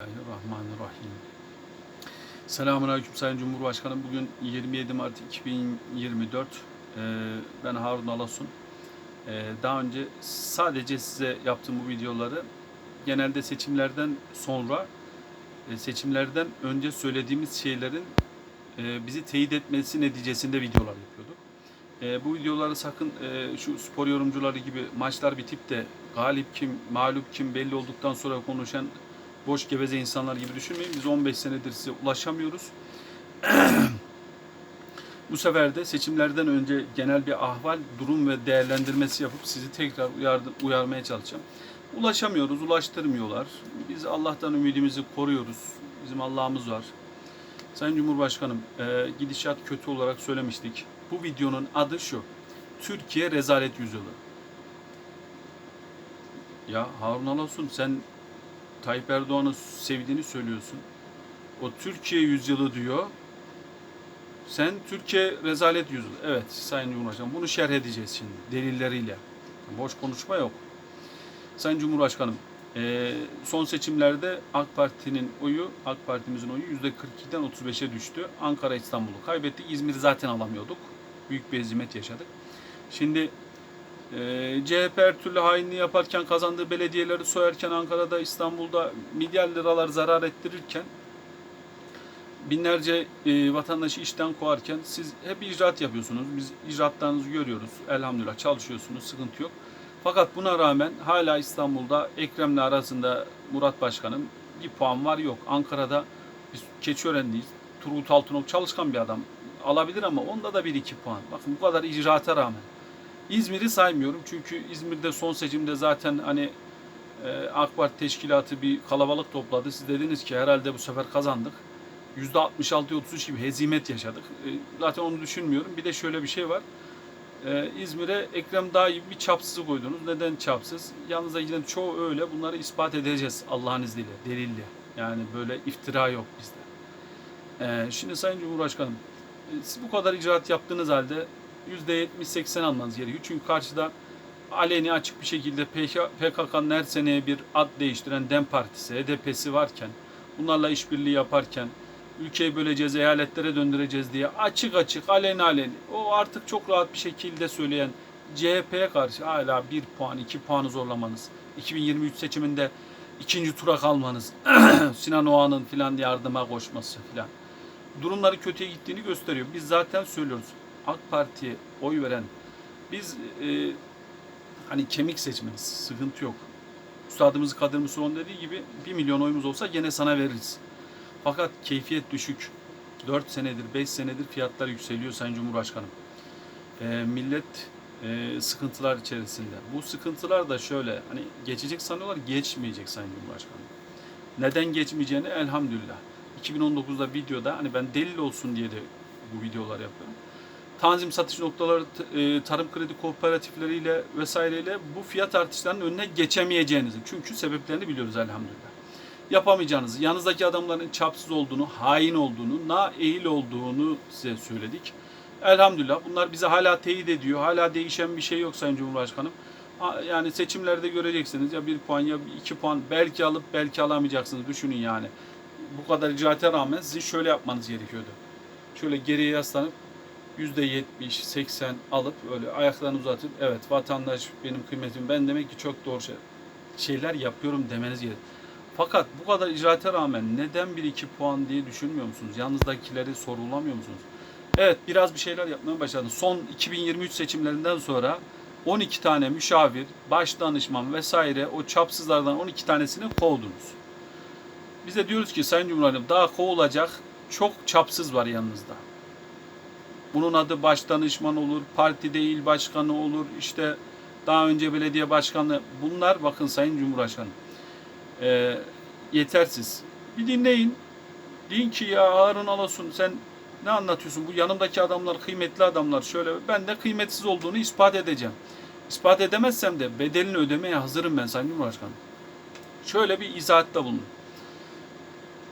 Bismillahirrahmanirrahim. Selamun Aleyküm Sayın Cumhurbaşkanım. Bugün 27 Mart 2024. Ee, Ben Harun Alasun. Ee, Daha önce sadece size yaptığım bu videoları genelde seçimlerden sonra e, seçimlerden önce söylediğimiz şeylerin e, bizi teyit etmesi neticesinde videolar yapıyorduk. E, bu videoları sakın şu spor yorumcuları gibi maçlar bitip de galip kim, mağlup kim belli olduktan sonra konuşan boş geveze insanlar gibi düşünmeyin. Biz 15 senedir size ulaşamıyoruz. Bu sefer de seçimlerden önce genel bir ahval, durum ve değerlendirmesi yapıp sizi tekrar uyardı, uyarmaya çalışacağım. Ulaşamıyoruz, ulaştırmıyorlar. Biz Allah'tan ümidimizi koruyoruz. Bizim Allah'ımız var. Sayın Cumhurbaşkanım, e, gidişat kötü olarak söylemiştik. Bu videonun adı şu. Türkiye Rezalet Yüzyılı. Ya Harun Alasun sen Tayyip Erdoğan'ı sevdiğini söylüyorsun. O Türkiye yüzyılı diyor. Sen Türkiye rezalet yüzyılı. Evet Sayın Cumhurbaşkanım bunu şerh edeceğiz şimdi delilleriyle. Boş konuşma yok. Sayın Cumhurbaşkanım eee, son seçimlerde AK Parti'nin oyu, AK Parti'mizin oyu %42'den 35'e düştü. Ankara İstanbul'u kaybettik. İzmir'i zaten alamıyorduk. Büyük bir ezimet yaşadık. Şimdi ee, CHP her türlü hainliği yaparken kazandığı belediyeleri soyarken Ankara'da İstanbul'da milyar liralar zarar ettirirken binlerce e, vatandaşı işten kovarken siz hep icraat yapıyorsunuz. Biz icraatlarınızı görüyoruz. Elhamdülillah çalışıyorsunuz. Sıkıntı yok. Fakat buna rağmen hala İstanbul'da Ekrem'le arasında Murat Başkan'ın bir puan var yok. Ankara'da biz Keçiören'deyiz. Turgut Altınok çalışkan bir adam. Alabilir ama onda da bir iki puan. Bakın bu kadar icraata rağmen. İzmir'i saymıyorum çünkü İzmir'de son seçimde zaten hani e, AK Parti teşkilatı bir kalabalık topladı. Siz dediniz ki herhalde bu sefer kazandık. %66-33 gibi hezimet yaşadık. E, zaten onu düşünmüyorum. Bir de şöyle bir şey var. E, İzmir'e Ekrem Dağ gibi bir çapsızı koydunuz. Neden çapsız? Yalnız giden çoğu öyle. Bunları ispat edeceğiz Allah'ın izniyle, delille. Yani böyle iftira yok bizde. E, şimdi Sayın Cumhurbaşkanım, e, siz bu kadar icraat yaptığınız halde %70-80 almanız gerekiyor. Çünkü karşıda aleni açık bir şekilde PKK'nın her seneye bir ad değiştiren DEM Partisi, HDP'si varken, bunlarla işbirliği yaparken, ülkeyi böleceğiz, eyaletlere döndüreceğiz diye açık açık, aleni aleni, o artık çok rahat bir şekilde söyleyen CHP'ye karşı hala bir puan, iki puanı zorlamanız, 2023 seçiminde ikinci tura kalmanız, Sinan Oğan'ın filan yardıma koşması filan durumları kötüye gittiğini gösteriyor. Biz zaten söylüyoruz. AK Parti'ye oy veren biz e, hani kemik seçmeniz sıkıntı yok. Üstadımız Kadir Musulon dediği gibi 1 milyon oyumuz olsa gene sana veririz. Fakat keyfiyet düşük. 4 senedir, 5 senedir fiyatlar yükseliyor Sayın Cumhurbaşkanım. E, millet e, sıkıntılar içerisinde. Bu sıkıntılar da şöyle hani geçecek sanıyorlar geçmeyecek Sayın Cumhurbaşkanım. Neden geçmeyeceğini elhamdülillah. 2019'da videoda hani ben delil olsun diye de bu videolar yapıyorum tanzim satış noktaları, e, tarım kredi kooperatifleriyle vesaireyle bu fiyat artışlarının önüne geçemeyeceğinizi. Çünkü sebeplerini biliyoruz elhamdülillah. Yapamayacağınızı, yanınızdaki adamların çapsız olduğunu, hain olduğunu, na eğil olduğunu size söyledik. Elhamdülillah bunlar bize hala teyit ediyor. Hala değişen bir şey yok Sayın Cumhurbaşkanım. Yani seçimlerde göreceksiniz ya bir puan ya iki puan belki alıp belki alamayacaksınız. Düşünün yani. Bu kadar icraate rağmen sizin şöyle yapmanız gerekiyordu. Şöyle geriye yaslanıp %70, 80 alıp öyle ayaklarını uzatıp evet vatandaş benim kıymetim ben demek ki çok doğru şey, şeyler yapıyorum demeniz gerekiyor. Fakat bu kadar icraate rağmen neden 1-2 puan diye düşünmüyor musunuz? Yalnızdakileri sorulamıyor musunuz? Evet biraz bir şeyler yapmaya başladınız. Son 2023 seçimlerinden sonra 12 tane müşavir, baş danışman vesaire o çapsızlardan 12 tanesini kovdunuz. Biz de diyoruz ki Sayın Cumhurbaşkanım daha kovulacak çok çapsız var yanınızda. Bunun adı baş danışman olur, parti değil başkanı olur, işte daha önce belediye başkanı. Bunlar bakın Sayın Cumhurbaşkanı e, yetersiz. Bir dinleyin. Deyin ki ya Harun Alasun sen ne anlatıyorsun? Bu yanımdaki adamlar kıymetli adamlar. Şöyle ben de kıymetsiz olduğunu ispat edeceğim. İspat edemezsem de bedelini ödemeye hazırım ben Sayın Cumhurbaşkanı. Şöyle bir izahatta bulun.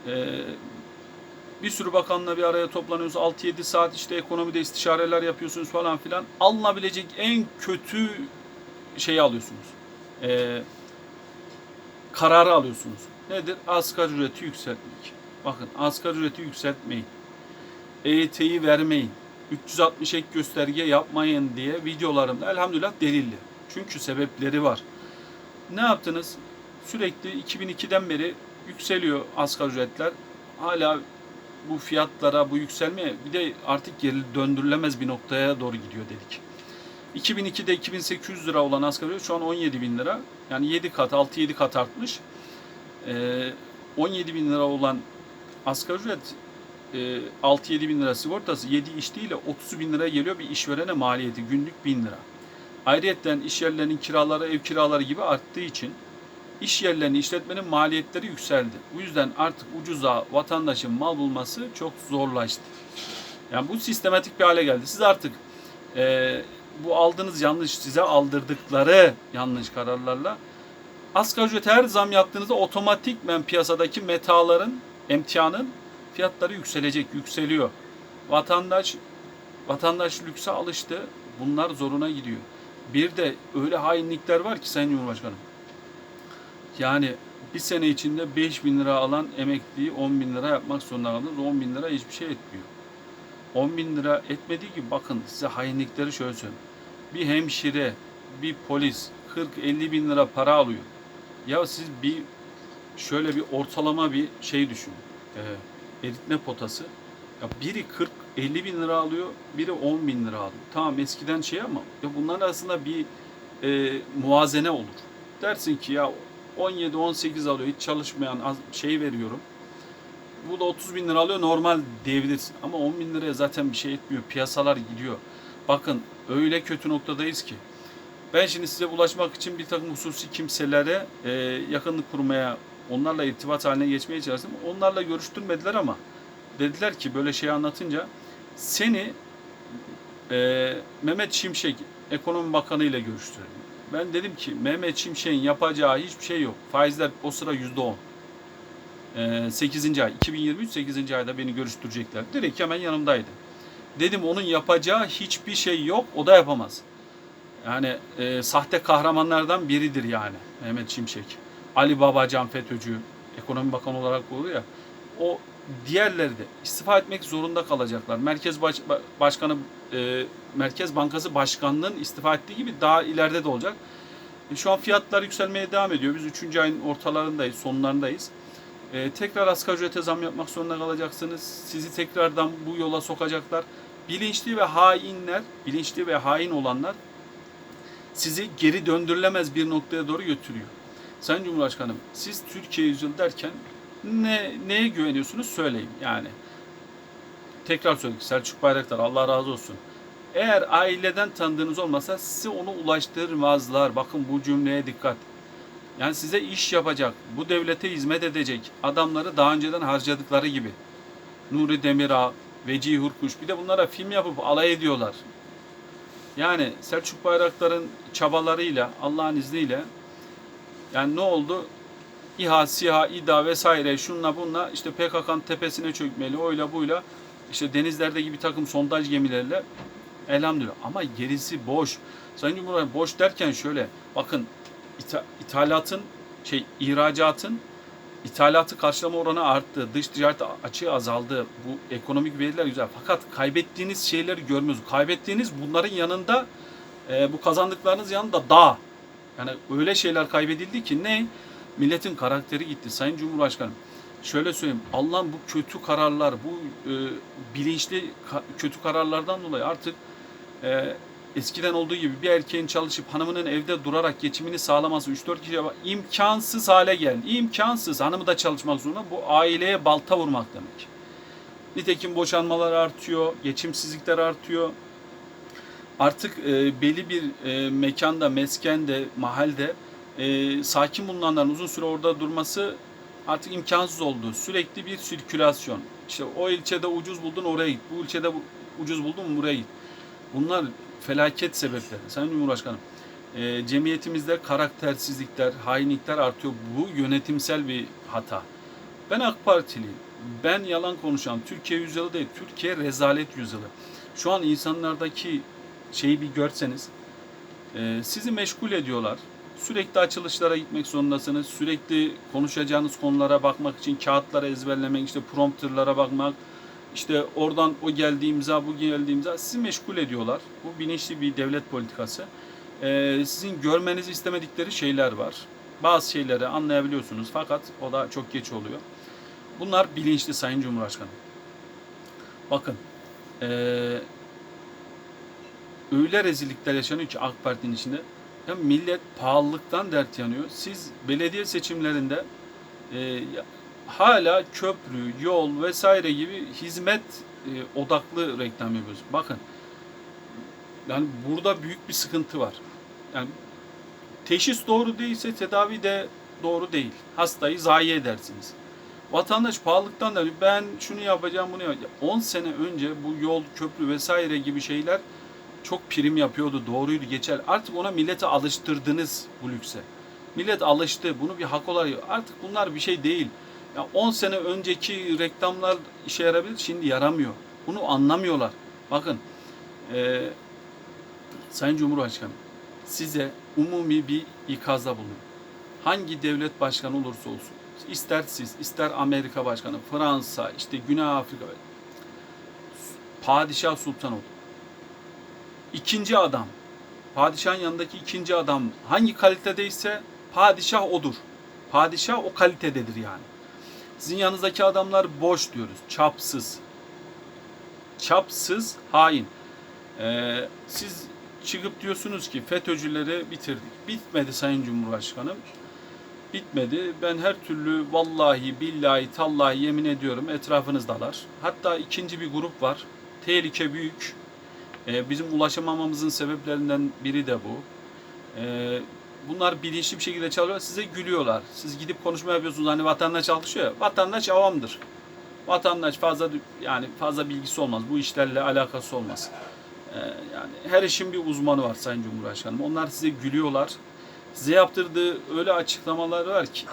Ee, bir sürü bakanla bir araya toplanıyoruz. 6-7 saat işte ekonomide istişareler yapıyorsunuz falan filan. Alınabilecek en kötü şeyi alıyorsunuz. Ee, kararı alıyorsunuz. Nedir? Asgari ücreti yükseltmek. Bakın asgari ücreti yükseltmeyin. EYT'yi vermeyin. 360 ek gösterge yapmayın diye videolarımda elhamdülillah delilli. Çünkü sebepleri var. Ne yaptınız? Sürekli 2002'den beri yükseliyor asgari ücretler. Hala bu fiyatlara, bu yükselmeye bir de artık geri döndürülemez bir noktaya doğru gidiyor dedik. 2002'de 2800 lira olan asgari ücret şu an 17 bin lira. Yani 7 kat, 6-7 kat artmış. Ee, 17 bin lira olan asgari ücret e, 6-7 bin lira sigortası 7 iş değil de 30 bin liraya geliyor bir işverene maliyeti günlük 1000 lira. Ayrıyeten iş yerlerinin kiraları ev kiraları gibi arttığı için iş yerlerinin işletmenin maliyetleri yükseldi. Bu yüzden artık ucuza vatandaşın mal bulması çok zorlaştı. Yani bu sistematik bir hale geldi. Siz artık e, bu aldığınız yanlış size aldırdıkları yanlış kararlarla asgari ücret her zam yaptığınızda otomatikmen piyasadaki metaların, emtianın fiyatları yükselecek, yükseliyor. Vatandaş vatandaş lükse alıştı. Bunlar zoruna gidiyor. Bir de öyle hainlikler var ki Sayın Cumhurbaşkanım. Yani bir sene içinde 5 bin lira alan emekliyi 10 bin lira yapmak zorunda kaldınız. 10 bin lira hiçbir şey etmiyor. 10 bin lira etmediği gibi bakın size hainlikleri şöyle söyleyeyim. Bir hemşire, bir polis 40-50 bin lira para alıyor. Ya siz bir şöyle bir ortalama bir şey düşünün. Ee, eritme potası. Ya biri 40-50 bin lira alıyor, biri 10 bin lira alıyor. Tamam eskiden şey ama ya bunların arasında bir e, muvazene olur. Dersin ki ya 17-18 alıyor hiç çalışmayan şey veriyorum. Bu da 30 bin lira alıyor normal diyebilirsin. Ama 10 bin liraya zaten bir şey etmiyor. Piyasalar gidiyor. Bakın öyle kötü noktadayız ki. Ben şimdi size ulaşmak için bir takım hususi kimselere e, yakınlık kurmaya, onlarla irtibat haline geçmeye çalıştım. Onlarla görüştürmediler ama dediler ki böyle şey anlatınca seni e, Mehmet Şimşek Ekonomi Bakanı ile görüştürelim. Ben dedim ki Mehmet Şimşek'in yapacağı hiçbir şey yok. Faizler o sıra yüzde on. 8. ay 2023 8. ayda beni görüştürecekler. Direkt hemen yanımdaydı. Dedim onun yapacağı hiçbir şey yok. O da yapamaz. Yani e, sahte kahramanlardan biridir yani Mehmet Şimşek. Ali Babacan FETÖ'cü, ekonomi bakanı olarak oluyor ya. O diğerleri de istifa etmek zorunda kalacaklar. Merkez Baş, Başkanı e, Merkez Bankası Başkanlığı'nın istifa ettiği gibi daha ileride de olacak. E, şu an fiyatlar yükselmeye devam ediyor. Biz 3. ayın ortalarındayız, sonlarındayız. E, tekrar asgari ücrete zam yapmak zorunda kalacaksınız. Sizi tekrardan bu yola sokacaklar. Bilinçli ve hainler, bilinçli ve hain olanlar sizi geri döndürülemez bir noktaya doğru götürüyor. Sayın Cumhurbaşkanım, siz Türkiye yüzyıl derken ne neye güveniyorsunuz söyleyin yani. Tekrar söyledik Selçuk Bayraktar Allah razı olsun. Eğer aileden tanıdığınız olmasa size onu ulaştırmazlar. Bakın bu cümleye dikkat. Yani size iş yapacak, bu devlete hizmet edecek adamları daha önceden harcadıkları gibi. Nuri Demirağ, Vecihi Hurkuş bir de bunlara film yapıp alay ediyorlar. Yani Selçuk Bayraktar'ın çabalarıyla, Allah'ın izniyle yani ne oldu? İHA, SİHA, İDA vesaire şunla bunla işte PKK'nın tepesine çökmeli, oyla buyla işte denizlerdeki bir takım sondaj gemilerle elhamdülillah. Ama gerisi boş. Sayın Cumhurbaşkanı boş derken şöyle bakın ita- ithalatın şey ihracatın ithalatı karşılama oranı arttı. Dış ticaret açığı azaldı. Bu ekonomik veriler güzel. Fakat kaybettiğiniz şeyleri görmüyoruz. Kaybettiğiniz bunların yanında e, bu kazandıklarınız yanında dağ. Yani öyle şeyler kaybedildi ki ne? Milletin karakteri gitti. Sayın Cumhurbaşkanım şöyle söyleyeyim. Allah'ın bu kötü kararlar, bu e, bilinçli ka- kötü kararlardan dolayı artık e, eskiden olduğu gibi bir erkeğin çalışıp hanımının evde durarak geçimini sağlaması 3-4 kişiye imkansız hale geldi. İmkansız. Hanımı da çalışmak zorunda. Bu aileye balta vurmak demek. Nitekim boşanmalar artıyor, geçimsizlikler artıyor. Artık e, belli bir e, mekanda, meskende, mahalde e, sakin bulunanların uzun süre orada durması artık imkansız oldu. Sürekli bir sirkülasyon. İşte o ilçede ucuz buldun oraya git. Bu ilçede ucuz buldun buraya git. Bunlar felaket sebepleri. Sayın Cumhurbaşkanım, e, cemiyetimizde karaktersizlikler, hainlikler artıyor. Bu yönetimsel bir hata. Ben AK Partiliyim. Ben yalan konuşan Türkiye yüzyılı değil, Türkiye rezalet yüzyılı. Şu an insanlardaki şeyi bir görseniz, e, sizi meşgul ediyorlar. Sürekli açılışlara gitmek zorundasınız. Sürekli konuşacağınız konulara bakmak için kağıtlara ezberlemek, işte prompterlara bakmak, işte oradan o geldi imza, bu geldi imza sizi meşgul ediyorlar. Bu bilinçli bir devlet politikası. Ee, sizin görmenizi istemedikleri şeyler var. Bazı şeyleri anlayabiliyorsunuz fakat o da çok geç oluyor. Bunlar bilinçli Sayın Cumhurbaşkanı. Bakın, ee, öyle rezillikler yaşanıyor ki AK Parti'nin içinde. Ya millet pahalılıktan dert yanıyor. Siz belediye seçimlerinde e, hala köprü, yol vesaire gibi hizmet e, odaklı reklam yapıyoruz. Bakın, yani burada büyük bir sıkıntı var. Yani teşhis doğru değilse tedavi de doğru değil. Hastayı zayi edersiniz. Vatandaş pahalılıktan da ben şunu yapacağım bunu yapacağım. 10 sene önce bu yol, köprü vesaire gibi şeyler çok prim yapıyordu, doğruydu, geçer. Artık ona millete alıştırdınız bu lükse. Millet alıştı, bunu bir hak olarak. Artık bunlar bir şey değil. Ya 10 sene önceki reklamlar işe yarabilir, şimdi yaramıyor. Bunu anlamıyorlar. Bakın, eee Sayın Cumhurbaşkanı, size umumi bir ikazda bulunuyor. Hangi devlet başkanı olursa olsun, ister siz, ister Amerika başkanı, Fransa, işte Güney Afrika, Padişah Sultan oldu. İkinci adam, padişahın yanındaki ikinci adam hangi kalitedeyse padişah odur. Padişah o kalitededir yani. Sizin yanınızdaki adamlar boş diyoruz, çapsız. Çapsız, hain. Ee, siz çıkıp diyorsunuz ki FETÖ'cüleri bitirdik. Bitmedi Sayın Cumhurbaşkanım. Bitmedi. Ben her türlü vallahi, billahi, tallahi yemin ediyorum etrafınızdalar. Hatta ikinci bir grup var. Tehlike büyük. Ee, bizim ulaşamamamızın sebeplerinden biri de bu. Ee, bunlar bilinçli bir şekilde çalışıyor. Size gülüyorlar. Siz gidip konuşma yapıyorsunuz. Hani vatandaş çalışıyor ya. Vatandaş avamdır. Vatandaş fazla yani fazla bilgisi olmaz. Bu işlerle alakası olmaz. Ee, yani her işin bir uzmanı var Sayın Cumhurbaşkanım. Onlar size gülüyorlar. Size yaptırdığı öyle açıklamalar var ki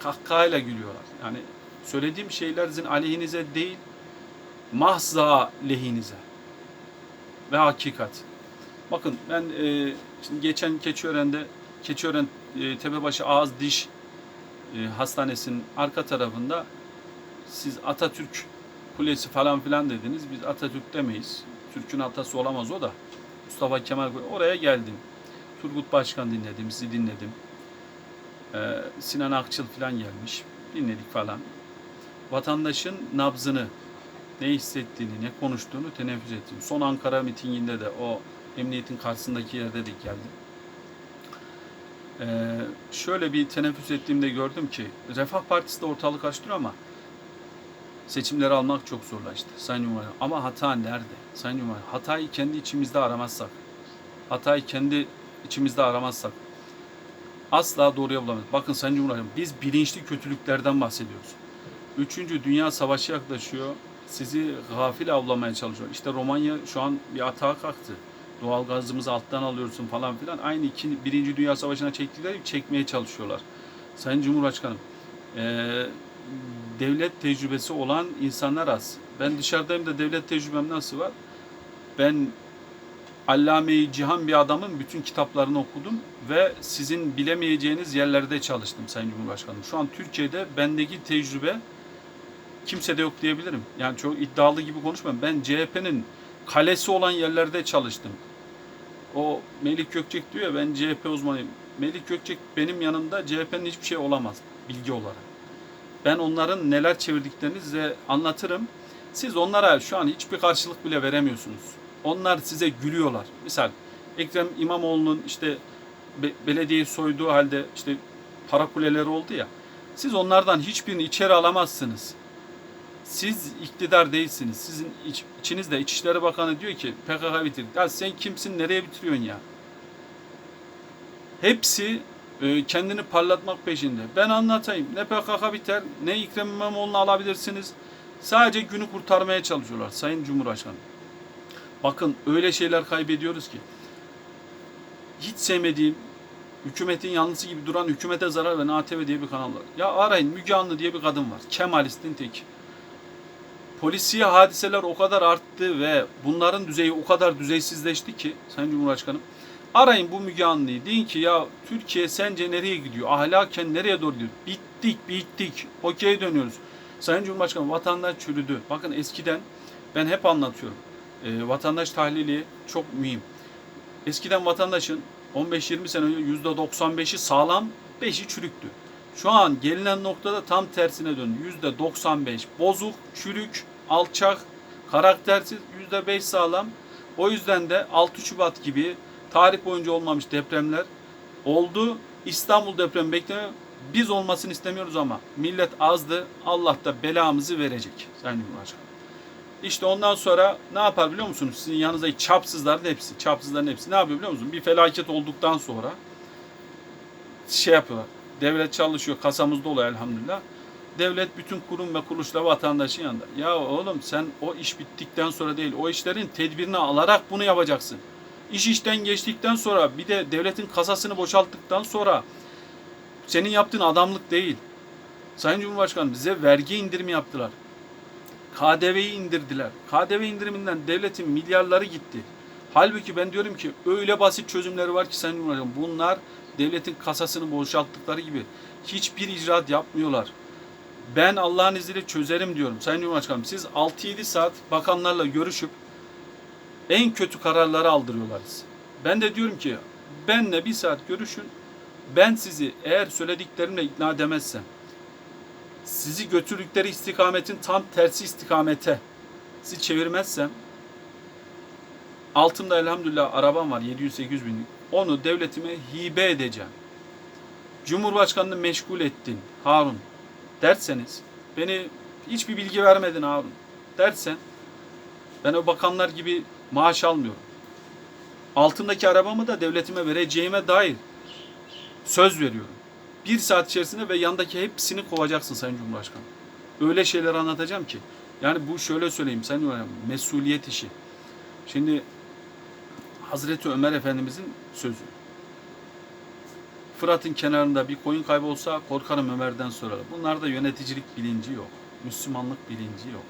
kahkahayla gülüyorlar. Yani söylediğim şeyler sizin aleyhinize değil, mahza lehinize ve hakikat. Bakın ben e, şimdi geçen Keçiören'de Keçiören e, Tepebaşı Ağız Diş e, Hastanesi'nin arka tarafında siz Atatürk Kulesi falan filan dediniz. Biz Atatürk demeyiz. Türk'ün atası olamaz o da. Mustafa Kemal oraya geldim. Turgut Başkan dinledim, sizi dinledim. Ee, Sinan Akçıl falan gelmiş. Dinledik falan. Vatandaşın nabzını, ne hissettiğini, ne konuştuğunu teneffüs ettim. Son Ankara mitinginde de o emniyetin karşısındaki yerde de geldim. Ee, şöyle bir teneffüs ettiğimde gördüm ki Refah Partisi de ortalık karıştırıyor ama seçimleri almak çok zorlaştı Sayın Cumhurbaşkanı. Ama hata nerede? Sayın Cumhurbaşkanı hatayı kendi içimizde aramazsak, hatayı kendi içimizde aramazsak asla doğruya bulamayız. Bakın Sayın Cumhurbaşkanı biz bilinçli kötülüklerden bahsediyoruz. Üçüncü Dünya Savaşı yaklaşıyor. Sizi gafil avlamaya çalışıyor. İşte Romanya şu an bir atağa kalktı. Doğal gazımızı alttan alıyorsun falan filan. Aynı iki, Birinci Dünya Savaşı'na çektikleri gibi çekmeye çalışıyorlar. Sayın Cumhurbaşkanım, eee devlet tecrübesi olan insanlar az. Ben dışarıdayım da devlet tecrübem nasıl var? Ben Allame-i Cihan bir adamın bütün kitaplarını okudum ve sizin bilemeyeceğiniz yerlerde çalıştım Sayın Cumhurbaşkanım. Şu an Türkiye'de bendeki tecrübe kimsede yok diyebilirim. Yani çok iddialı gibi konuşmam. Ben CHP'nin kalesi olan yerlerde çalıştım. O Melik Gökçek diyor ya ben CHP uzmanıyım. Melik Gökçek benim yanımda CHP'nin hiçbir şey olamaz bilgi olarak. Ben onların neler çevirdiklerini size anlatırım. Siz onlara şu an hiçbir karşılık bile veremiyorsunuz. Onlar size gülüyorlar. Misal Ekrem İmamoğlu'nun işte be- belediyeyi soyduğu halde işte para kuleleri oldu ya. Siz onlardan hiçbirini içeri alamazsınız. Siz iktidar değilsiniz. Sizin iç, içinizde İçişleri Bakanı diyor ki PKK bitir. Ya sen kimsin? Nereye bitiriyorsun ya? Hepsi e, kendini parlatmak peşinde. Ben anlatayım. Ne PKK biter, ne Ekrem İmamoğlu'nu alabilirsiniz. Sadece günü kurtarmaya çalışıyorlar Sayın Cumhurbaşkanı. Bakın öyle şeyler kaybediyoruz ki. Hiç sevmediğim, hükümetin yanlısı gibi duran Hükümete Zarar ve ATV diye bir kanal var. Ya arayın Müge Anlı diye bir kadın var. Kemalistin tek. Polisiye hadiseler o kadar arttı ve bunların düzeyi o kadar düzeysizleşti ki Sayın Cumhurbaşkanım Arayın bu Müge Anlı'yı. Deyin ki ya Türkiye sence nereye gidiyor? Ahlaken nereye doğru gidiyor? Bittik, bittik. Okey dönüyoruz. Sayın Cumhurbaşkanı vatandaş çürüdü. Bakın eskiden ben hep anlatıyorum. Ee, vatandaş tahlili çok mühim. Eskiden vatandaşın 15-20 sene önce %95'i sağlam, 5'i çürüktü. Şu an gelinen noktada tam tersine döndü. %95 bozuk, çürük, alçak, karaktersiz, %5 sağlam. O yüzden de 6 Şubat gibi tarih boyunca olmamış depremler oldu. İstanbul depremi bekleniyor. Biz olmasını istemiyoruz ama millet azdı. Allah da belamızı verecek. Sayın Cumhurbaşkanı. İşte ondan sonra ne yapar biliyor musunuz? Sizin yanınızdaki çapsızların hepsi, çapsızların hepsi ne yapıyor biliyor musunuz? Bir felaket olduktan sonra şey yapıyorlar. Devlet çalışıyor, kasamızda oluyor elhamdülillah. Devlet bütün kurum ve kuruluşla vatandaşın yanında. Ya oğlum sen o iş bittikten sonra değil, o işlerin tedbirini alarak bunu yapacaksın. İş işten geçtikten sonra bir de devletin kasasını boşalttıktan sonra senin yaptığın adamlık değil. Sayın Cumhurbaşkanı bize vergi indirimi yaptılar. KDV'yi indirdiler. KDV indiriminden devletin milyarları gitti. Halbuki ben diyorum ki öyle basit çözümleri var ki Sayın Cumhurbaşkanı bunlar devletin kasasını boşalttıkları gibi hiçbir icraat yapmıyorlar. Ben Allah'ın izniyle çözerim diyorum. Sayın Cumhurbaşkanım siz 6-7 saat bakanlarla görüşüp en kötü kararları aldırıyorlar size. Ben de diyorum ki benle bir saat görüşün. Ben sizi eğer söylediklerimle ikna edemezsem sizi götürdükleri istikametin tam tersi istikamete sizi çevirmezsem altımda elhamdülillah arabam var 700-800 binlik. Onu devletime hibe edeceğim. Cumhurbaşkanını meşgul ettin Harun derseniz beni hiçbir bilgi vermedin Harun dersen ben o bakanlar gibi maaş almıyorum. Altındaki arabamı da devletime vereceğime dair söz veriyorum. Bir saat içerisinde ve yandaki hepsini kovacaksın Sayın Cumhurbaşkanı. Öyle şeyler anlatacağım ki. Yani bu şöyle söyleyeyim Sayın Cumhurbaşkanı, mesuliyet işi. Şimdi Hazreti Ömer Efendimizin sözü. Fırat'ın kenarında bir koyun kaybolsa korkarım Ömer'den sorarım. Bunlarda yöneticilik bilinci yok. Müslümanlık bilinci yok.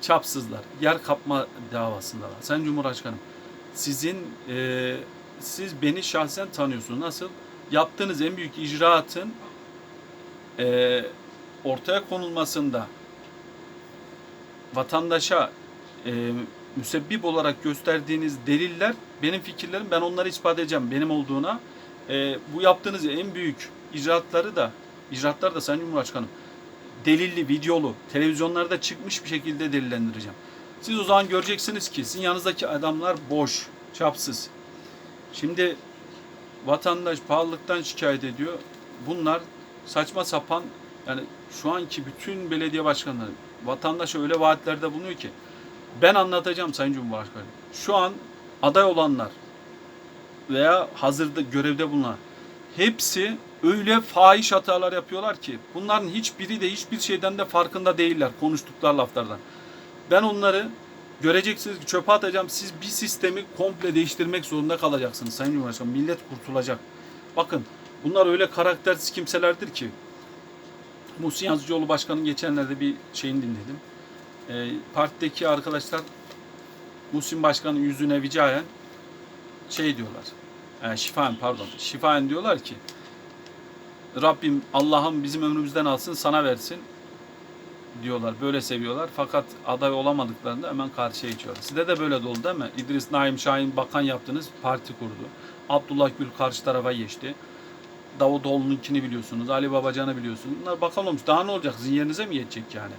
Çapsızlar. Yer kapma davasındalar. Sayın Cumhurbaşkanım sizin e, siz beni şahsen tanıyorsunuz. Nasıl? Yaptığınız en büyük icraatın e, ortaya konulmasında vatandaşa e, müsebbip olarak gösterdiğiniz deliller benim fikirlerim ben onları ispat edeceğim benim olduğuna. E, bu yaptığınız en büyük icraatları da icraatlar da Sayın Cumhurbaşkanım delilli, videolu, televizyonlarda çıkmış bir şekilde delillendireceğim. Siz o zaman göreceksiniz ki sizin yanınızdaki adamlar boş, çapsız. Şimdi vatandaş pahalılıktan şikayet ediyor. Bunlar saçma sapan yani şu anki bütün belediye başkanları vatandaşa öyle vaatlerde bulunuyor ki ben anlatacağım Sayın Cumhurbaşkanı. Şu an aday olanlar veya hazırda görevde bulunan hepsi öyle fahiş hatalar yapıyorlar ki bunların hiçbiri de hiçbir şeyden de farkında değiller konuştukları laflardan. Ben onları göreceksiniz ki çöpe atacağım. Siz bir sistemi komple değiştirmek zorunda kalacaksınız Sayın Cumhurbaşkanı. Millet kurtulacak. Bakın bunlar öyle karaktersiz kimselerdir ki. Muhsin Yazıcıoğlu Başkan'ın geçenlerde bir şeyini dinledim. E, partideki arkadaşlar Muhsin Başkan'ın yüzüne vicayen şey diyorlar. E, şifaen pardon. Şifaen diyorlar ki Rabbim Allah'ım bizim ömrümüzden alsın sana versin diyorlar. Böyle seviyorlar. Fakat aday olamadıklarında hemen karşıya geçiyorlar. Sizde de böyle oldu değil mi? İdris Naim Şahin bakan yaptınız, parti kurdu. Abdullah Gül karşı tarafa geçti. Davutoğlu'nunkini biliyorsunuz. Ali Babacan'ı biliyorsunuz. Bunlar bakan olmuş. Daha ne olacak? Sizin yerinize mi yetecek yani?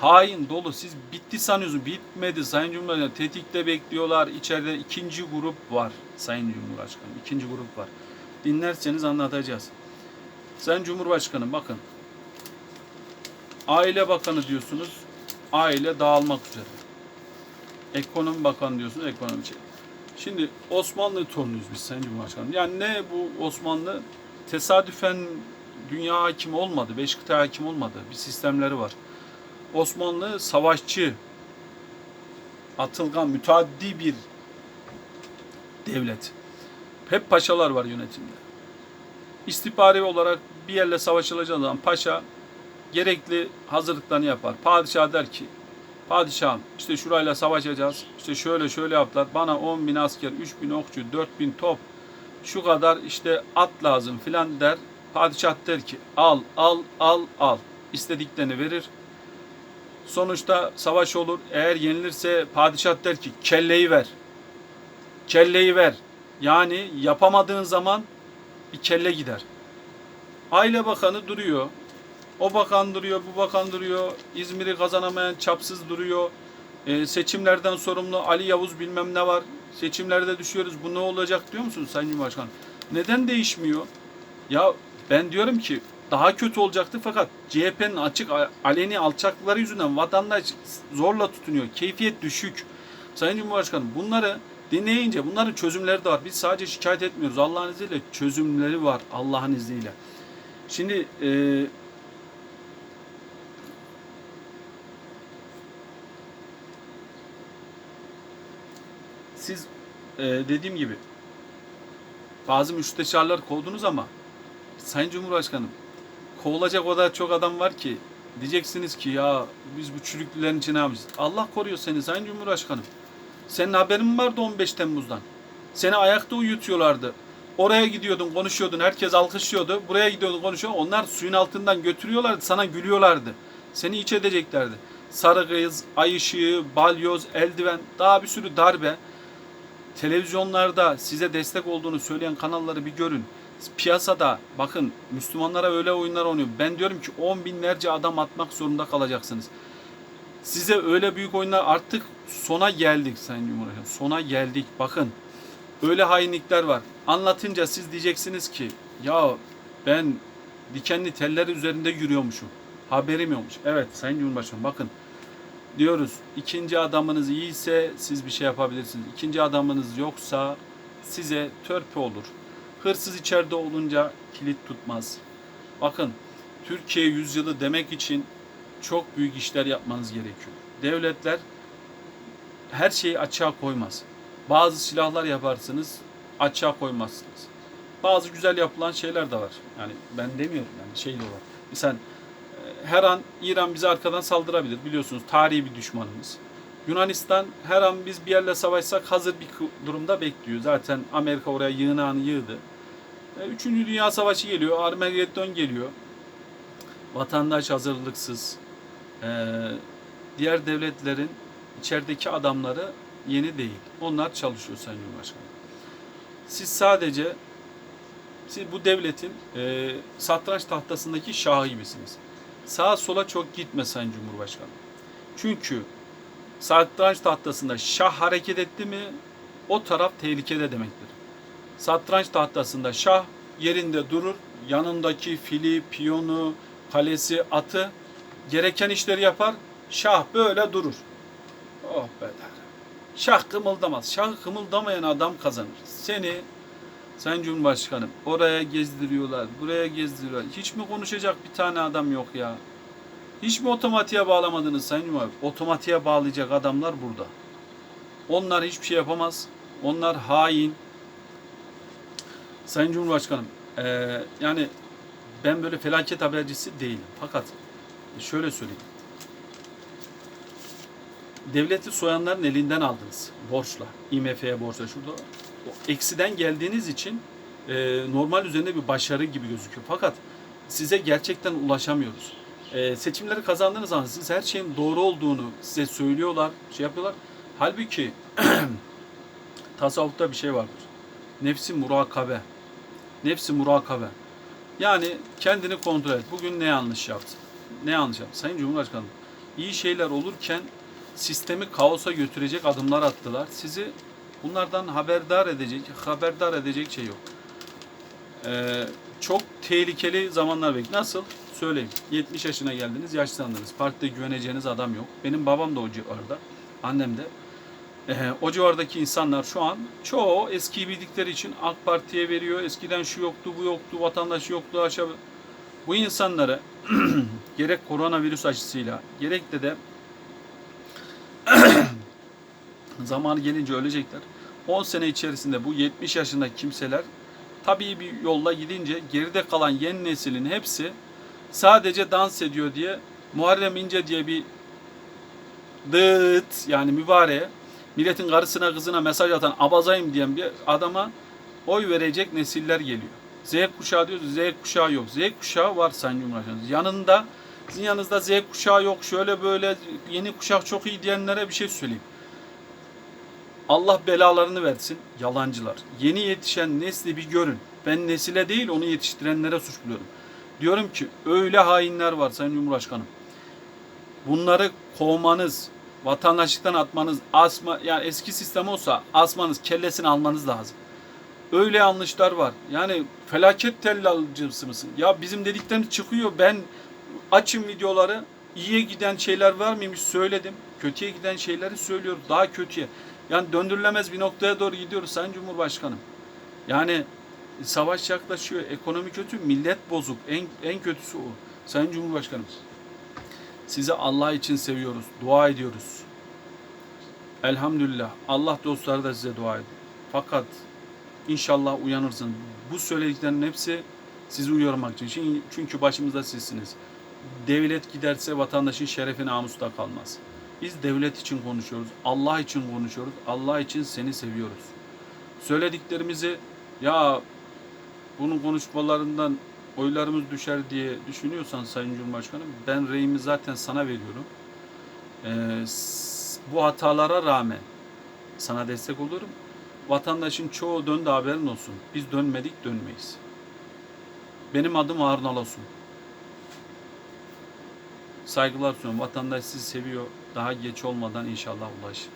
Hain dolu. Siz bitti sanıyorsunuz. Bitmedi. Sayın Cumhurbaşkanı tetikte bekliyorlar. İçeride ikinci grup var. Sayın Cumhurbaşkanı. ikinci grup var. Dinlerseniz anlatacağız. Sayın Cumhurbaşkanı bakın. Aile Bakanı diyorsunuz. Aile dağılmak üzere. Ekonomi Bakanı diyorsunuz. Ekonomi şey. Şimdi Osmanlı torunuyuz biz Sayın Cumhurbaşkanı. Yani ne bu Osmanlı? Tesadüfen dünya hakim olmadı. Beş kıta hakim olmadı. Bir sistemleri var. Osmanlı savaşçı, atılgan, müteaddi bir devlet. Hep paşalar var yönetimde. İstihbari olarak bir yerle savaşılacağı zaman paşa gerekli hazırlıklarını yapar. Padişah der ki Padişahım işte şurayla savaşacağız. İşte şöyle şöyle yaptılar. Bana 10 bin asker, 3 bin okçu, 4 bin top, şu kadar işte at lazım filan der. Padişah der ki al al al al. İstediklerini verir. Sonuçta savaş olur. Eğer yenilirse padişah der ki kelleyi ver. Kelleyi ver. Yani yapamadığın zaman bir kelle gider. Aile Bakanı duruyor. O bakan duruyor, bu bakan duruyor. İzmir'i kazanamayan çapsız duruyor. Ee, seçimlerden sorumlu Ali Yavuz bilmem ne var. Seçimlerde düşüyoruz. Bu ne olacak diyor musunuz Sayın Cumhurbaşkanı? Neden değişmiyor? Ya ben diyorum ki daha kötü olacaktı fakat CHP'nin açık aleni alçaklıkları yüzünden vatandaş zorla tutunuyor. Keyfiyet düşük. Sayın Cumhurbaşkanı bunları dinleyince bunların çözümleri de var. Biz sadece şikayet etmiyoruz. Allah'ın izniyle çözümleri var. Allah'ın izniyle. Şimdi e, siz e, dediğim gibi bazı müsteşarlar kovdunuz ama Sayın Cumhurbaşkanım kovulacak o kadar çok adam var ki diyeceksiniz ki ya biz bu çürüklülerin içine yapmışız. Allah koruyor seni Sayın Cumhurbaşkanım. Senin haberin mi vardı 15 Temmuz'dan? Seni ayakta uyutuyorlardı. Oraya gidiyordun, konuşuyordun, herkes alkışlıyordu. Buraya gidiyordun, konuşuyor. Onlar suyun altından götürüyorlardı, sana gülüyorlardı. Seni iç edeceklerdi. Sarı kız, ay ışığı, balyoz, eldiven, daha bir sürü darbe. Televizyonlarda size destek olduğunu söyleyen kanalları bir görün. Piyasada bakın Müslümanlara öyle oyunlar oynuyor. Ben diyorum ki on binlerce adam atmak zorunda kalacaksınız. Size öyle büyük oyunlar artık sona geldik Sayın Cumhurbaşkanı. Sona geldik. Bakın öyle hainlikler var. Anlatınca siz diyeceksiniz ki ya ben dikenli teller üzerinde yürüyormuşum. Haberim yokmuş. Evet Sayın Cumhurbaşkanı bakın diyoruz ikinci adamınız iyiyse siz bir şey yapabilirsiniz. İkinci adamınız yoksa size törpü olur. Hırsız içeride olunca kilit tutmaz. Bakın Türkiye yüzyılı demek için çok büyük işler yapmanız gerekiyor. Devletler her şeyi açığa koymaz. Bazı silahlar yaparsınız, açığa koymazsınız. Bazı güzel yapılan şeyler de var. Yani ben demiyorum yani şey de var. Mesela e, her an İran bize arkadan saldırabilir. Biliyorsunuz tarihi bir düşmanımız. Yunanistan her an biz bir yerle savaşsak hazır bir durumda bekliyor. Zaten Amerika oraya yığınağını yığdı. E, Üçüncü Dünya Savaşı geliyor, Armageddon geliyor. Vatandaş hazırlıksız. E, diğer devletlerin içerideki adamları yeni değil. Onlar çalışıyor Sayın Cumhurbaşkanı. Siz sadece siz bu devletin e, satranç tahtasındaki şahı gibisiniz. Sağa sola çok gitme Sayın Cumhurbaşkanı. Çünkü satranç tahtasında şah hareket etti mi o taraf tehlikede demektir. Satranç tahtasında şah yerinde durur, yanındaki fili, piyonu, kalesi, atı gereken işleri yapar, şah böyle durur. Oh be der. Şah kımıldamaz. Şah kımıldamayan adam kazanır. Seni Sayın Cumhurbaşkanım oraya gezdiriyorlar, buraya gezdiriyorlar. Hiç mi konuşacak bir tane adam yok ya? Hiç mi otomatiğe bağlamadınız Sayın Cumhurbaşkanım? Otomatiğe bağlayacak adamlar burada. Onlar hiçbir şey yapamaz. Onlar hain. Sayın Cumhurbaşkanım, eee, yani ben böyle felaket habercisi değilim. Fakat şöyle söyleyeyim. Devleti soyanların elinden aldınız borçla. IMF'ye borçla şurada. O eksiden geldiğiniz için e, normal üzerinde bir başarı gibi gözüküyor. Fakat size gerçekten ulaşamıyoruz. E, seçimleri kazandığınız zaman siz her şeyin doğru olduğunu size söylüyorlar, şey yapıyorlar. Halbuki tasavvufta bir şey vardır. Nefsi murakabe. Nefsi murakabe. Yani kendini kontrol et. Bugün ne yanlış yaptın? Ne yanlış yaptın? Sayın Cumhurbaşkanım, iyi şeyler olurken sistemi kaosa götürecek adımlar attılar. Sizi bunlardan haberdar edecek, haberdar edecek şey yok. Ee, çok tehlikeli zamanlar bekliyor. Nasıl? Söyleyeyim. 70 yaşına geldiniz, yaşlandınız. Partide güveneceğiniz adam yok. Benim babam da o civarda, annem de. Ee, o civardaki insanlar şu an çoğu eski bildikleri için AK Parti'ye veriyor. Eskiden şu yoktu, bu yoktu, vatandaş yoktu, aşağı. Bu insanları gerek koronavirüs aşısıyla, gerek de de zamanı gelince ölecekler. 10 sene içerisinde bu 70 yaşındaki kimseler tabii bir yolla gidince geride kalan yeni neslin hepsi sadece dans ediyor diye Muharrem İnce diye bir dıt yani mübareğe milletin karısına kızına mesaj atan abazayım diyen bir adama oy verecek nesiller geliyor. Z kuşağı diyoruz. Z kuşağı yok. Z kuşağı var Sayın Cumhurbaşkanı. Yanında sizin yanınızda Z kuşağı yok. Şöyle böyle yeni kuşak çok iyi diyenlere bir şey söyleyeyim. Allah belalarını versin yalancılar. Yeni yetişen nesli bir görün. Ben nesile değil onu yetiştirenlere suç buluyorum. Diyorum ki öyle hainler var Sayın Cumhurbaşkanım. Bunları kovmanız, vatandaşlıktan atmanız, asma yani eski sistem olsa asmanız, kellesini almanız lazım. Öyle yanlışlar var. Yani felaket tellalcısı mısın? Ya bizim dediklerimiz çıkıyor. Ben açım videoları. iyiye giden şeyler var mıymış söyledim. Kötüye giden şeyleri söylüyoruz. Daha kötüye. Yani döndürülemez bir noktaya doğru gidiyoruz Sayın Cumhurbaşkanım. Yani savaş yaklaşıyor. Ekonomi kötü. Millet bozuk. En, en kötüsü o. Sayın Cumhurbaşkanım. Sizi Allah için seviyoruz. Dua ediyoruz. Elhamdülillah. Allah dostları da size dua ediyor. Fakat İnşallah uyanırsın. Bu söylediklerin hepsi sizi uyarmak için. Çünkü- başımızda sizsiniz. Devlet giderse vatandaşın şerefi namusu da kalmaz. Biz devlet için konuşuyoruz. Allah için konuşuyoruz. Allah için seni seviyoruz. Söylediklerimizi ya bunun konuşmalarından oylarımız düşer diye düşünüyorsan Sayın Cumhurbaşkanım ben reyimi zaten sana veriyorum. Ee, bu hatalara rağmen sana destek olurum. Vatandaşın çoğu döndü haberin olsun. Biz dönmedik dönmeyiz. Benim adım Harun Alasun. Saygılar sunuyorum. Vatandaş sizi seviyor. Daha geç olmadan inşallah ulaş.